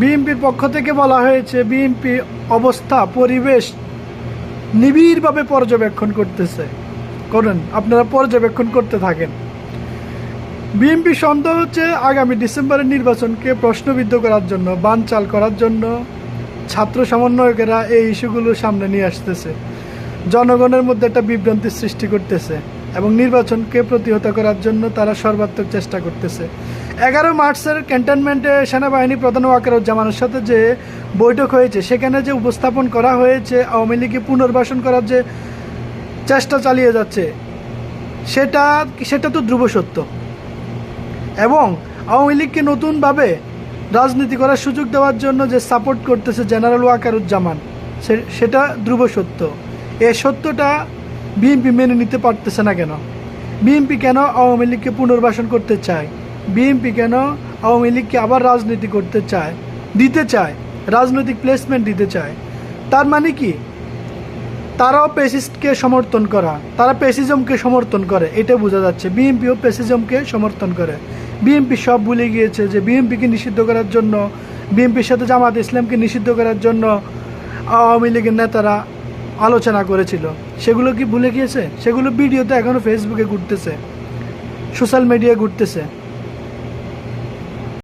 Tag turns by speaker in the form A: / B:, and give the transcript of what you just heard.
A: বিএনপির পক্ষ থেকে বলা হয়েছে, বিএনপি অবস্থা, পরিবেশ নিবিড়ভাবে পর্যবেক্ষণ করতেছে। করেন, আপনারা পর্যবেক্ষণ করতে থাকেন। বিএনপি সন্দেহ হচ্ছে আগামী ডিসেম্বরের নির্বাচনকে প্রশ্নবিদ্ধ করার জন্য, বানচাল করার জন্য ছাত্র সমন্বয়কেরা এই ইস্যুগুলো সামনে নিয়ে আসতেছে। জনগণের মধ্যে একটা বিভ্রান্তি সৃষ্টি করতেছে এবং নির্বাচনকে প্রতিহত করার জন্য তারা সর্বাত্মক চেষ্টা করতেছে। এগারো মার্চের ক্যান্টনমেন্টে সেনাবাহিনী প্রধান ওয়াকারুজ্জামানের সাথে যে বৈঠক হয়েছে, সেখানে যে উপস্থাপন করা হয়েছে, আওয়ামী লীগকে পুনর্বাসন করার যে চেষ্টা চালিয়ে যাচ্ছে, সেটা সেটা তো ধ্রুব সত্য। এবং আওয়ামী লীগকে নতুনভাবে রাজনীতি করার সুযোগ দেওয়ার জন্য যে সাপোর্ট করতেছে জেনারেল ওয়াকারুজ্জামান সেটা ধ্রুব সত্য। এ সত্যটা বিএনপি মেনে নিতে পারতেছে না কেন? বিএনপি কেন আওয়ামী লীগকে পুনর্বাসন করতে চায়? বিএনপি কেন আওয়ামী লীগকে আবার রাজনীতি করতে চায়, দিতে চায়, রাজনৈতিক প্লেসমেন্ট দিতে চায়? তার মানে কি? তারাও পেসিস্টকে সমর্থন করা, তারা পেসিজমকে সমর্থন করে, এটা বোঝা যাচ্ছে। বিএনপিও পেসিজমকে সমর্থন করে। বিএনপি সব ভুলে গিয়েছে যে বিএনপিকে নিষিদ্ধ করার জন্য, বিএনপির সাথে জামাত ইসলামকে নিষিদ্ধ করার জন্য আওয়ামী লীগের নেতারা আলোচনা করেছিল। সেগুলো কি ভুলে গিয়েছে? সেগুলো ভিডিওতে এখনও ফেসবুকে ঘুরতেছে সোশ্যাল মিডিয়ায় ঘুরতেছে।